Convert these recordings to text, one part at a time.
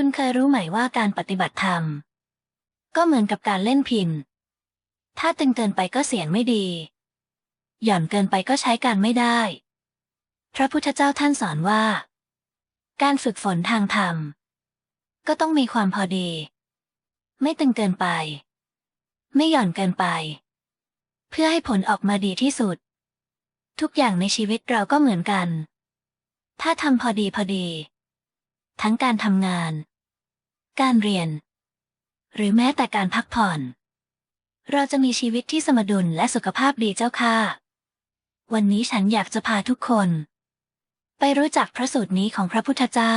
คุณเคยรู้ไหมว่าการปฏิบัติธรรม ก็เหมือนกับการเล่นพิน ถ้าตึงเกินไปก็เสียงไม่ดี หย่อนเกินไปก็ใช้การไม่ได้ พระพุทธเจ้าท่านสอนว่า การฝึกฝนทางธรรม ก็ต้องมีความพอดี ไม่ตึงเกินไป ไม่หย่อนเกินไป เพื่อให้ผลออกมาดีที่สุด ทุกอย่างในชีวิตเราก็เหมือนกัน ถ้าทำพอดีพอดี ทั้งการทำงาน การเรียน หรือแม้แต่การพักผ่อน เราจะมีชีวิตที่สมดุลและสุขภาพดีเจ้าค่ะ วันนี้ฉันอยากจะพาทุกคน ไปรู้จักพระสูตรนี้ของพระพุทธเจ้า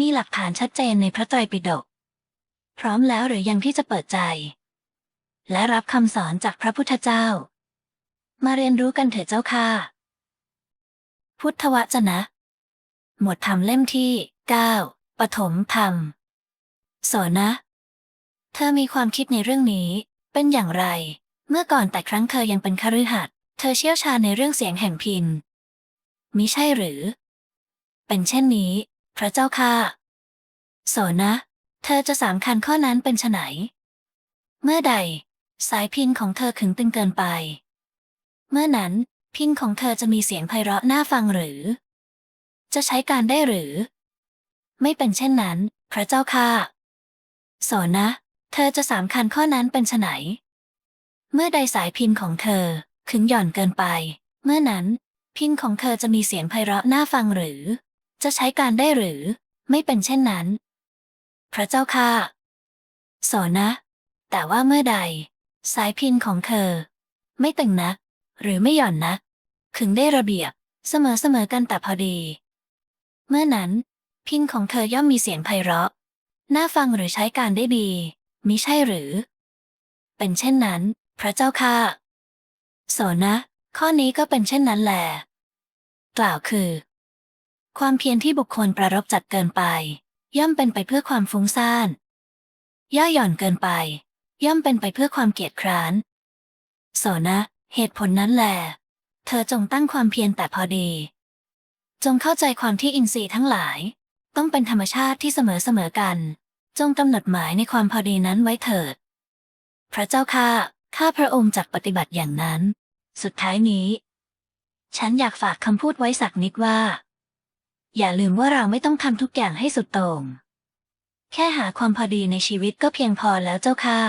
มีหลักฐานชัดเจนในพระไตรปิฎกพร้อมแล้วหรือยังที่จะเปิดใจ และรับคำสอนจากพระพุทธเจ้า มาเรียนรู้กันเถิดเจ้าค่ะ พุทธวจนะ หมวดธรรมเล่มที่9ปฐมธรรมโสนะ เธอมีความคิดในเรื่องนี้ เป็นอย่างไร เมื่อก่อนแต่ครั้งเธอยังเป็นคฤหัสถ์เธอเชี่ยวชาญในเรื่องเสียงแห่งพินมิใช่หรือ เป็นเช่นนี้ พระเจ้าค่ะโสนะ เธอจะสามคันข้อนั้นเป็นไฉนเมื่อใด สายพินของเธอขึงตึงเกินไป เมื่อนั้นพินของเธอจะมีเสียงไพเราะน่าฟังหรือ จะใช้การได้หรือ ไม่เป็นเช่นนั้น พระเจ้าค่ะโสนนะ เธอจะสามคันข้อนั้นเป็นไฉนเมื่อใดสายพินของเธอขึงหย่อนเกินไป เมื่อนั้น พินของเธอจะมีเสียงไพเราะน่าฟังหรือ จะใช้การได้หรือ ไม่เป็นเช่นนั้น พระเจ้าค่ะโสนะ แต่ว่าเมื่อใด สายพินของเธอ ไม่ตึงนัก หรือไม่หย่อนนักขึงได้ระเบียบ เสมอเสมอกันแต่พอดี เมื่อนั้น พินของเธอย่อมมีเสียงไพเราะ น่าฟังหรือใช้การได้ดีมิใช่หรือ เป็นเช่นนั้น พระเจ้าค่ะโสนะ ข้อนี้ก็เป็นเช่นนั้นแหละกล่าวคือ ความเพียรที่บุคคลประรบจัดเกินไป ย่อมเป็นไปเพื่อความฟุ้งซ่านย่อหย่อนเกินไป ย่อมเป็นไปเพื่อความเกียจคร้านโสนะ เหตุผลนั้นแหละเธอจงตั้งความเพียรแต่พอดี จงเข้าใจความที่อินทรีย์ทั้งหลาย ต้องเป็นธรรมชาติที่เสมอเสมอกัน จงกำหนดหมายในความพอดีนั้นไว้เถิด พระเจ้าข้าข้าพระองค์จักปฏิบัติอย่างนั้น สุดท้ายนี้ ฉันอยากฝากคำพูดไว้สักนิดว่า อย่าลืมว่าเราไม่ต้องทำทุกอย่างให้สุดโต่งแค่หาความพอดีในชีวิตก็เพียงพอแล้วเจ้าค่ะ